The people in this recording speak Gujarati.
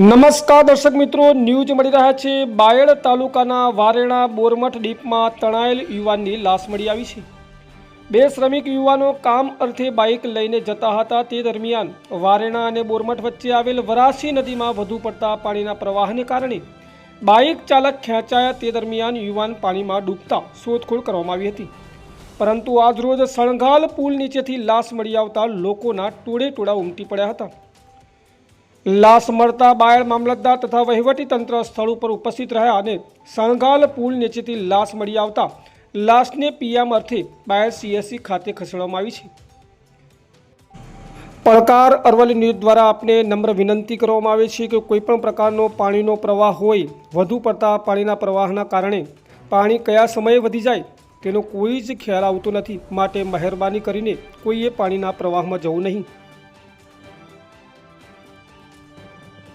નમસ્કાર દર્શક મિત્રો, ન્યૂઝ મળી રહ્યા છે. બાયડ તાલુકાના વારેણા બોરમઠ ડીપમાં તણાયેલ યુવાનની લાશ મળી આવી છે. બે શ્રમિક યુવાનો કામ અર્થે બાઇક લઈને જતા હતા. તે દરમિયાન વારેણા અને બોરમઠ વચ્ચે આવેલ વરાસી નદીમાં વધુ પડતા પાણીના પ્રવાહને કારણે બાઇક ચાલક ખેંચાયા. તે દરમિયાન યુવાન પાણીમાં ડૂબતા શોધખોળ કરવામાં આવી હતી. પરંતુ આજરોજ સણઘાલ પુલ નીચેથી લાશ મળી આવતા લોકોના ટોળે ટોળા ઉમટી પડ્યા હતા. લાશ મળતા બાયડ મામલતદાર તથા વહીવટી તંત્ર સ્થળ ઉપર ઉપસ્થિત રહ્યા અને સણગાલ પુલ નીચેથી લાશ મળી આવતા લાશને પીએમ અર્થે બાયડ સીએસસી ખાતે ખસેડવામાં આવી છે. પડકાર અરવલ્લી ન્યૂઝ દ્વારા આપને નમ્ર વિનંતી કરવામાં આવે છે કે કોઈપણ પ્રકારનો પાણીનો પ્રવાહ હોય, વધુ પડતા પાણીના પ્રવાહના કારણે પાણી કયા સમયે વધી જાય તેનો કોઈ જ ખ્યાલ આવતો નથી. માટે મહેરબાની કરીને કોઈએ પાણીના પ્રવાહમાં જવું નહીં.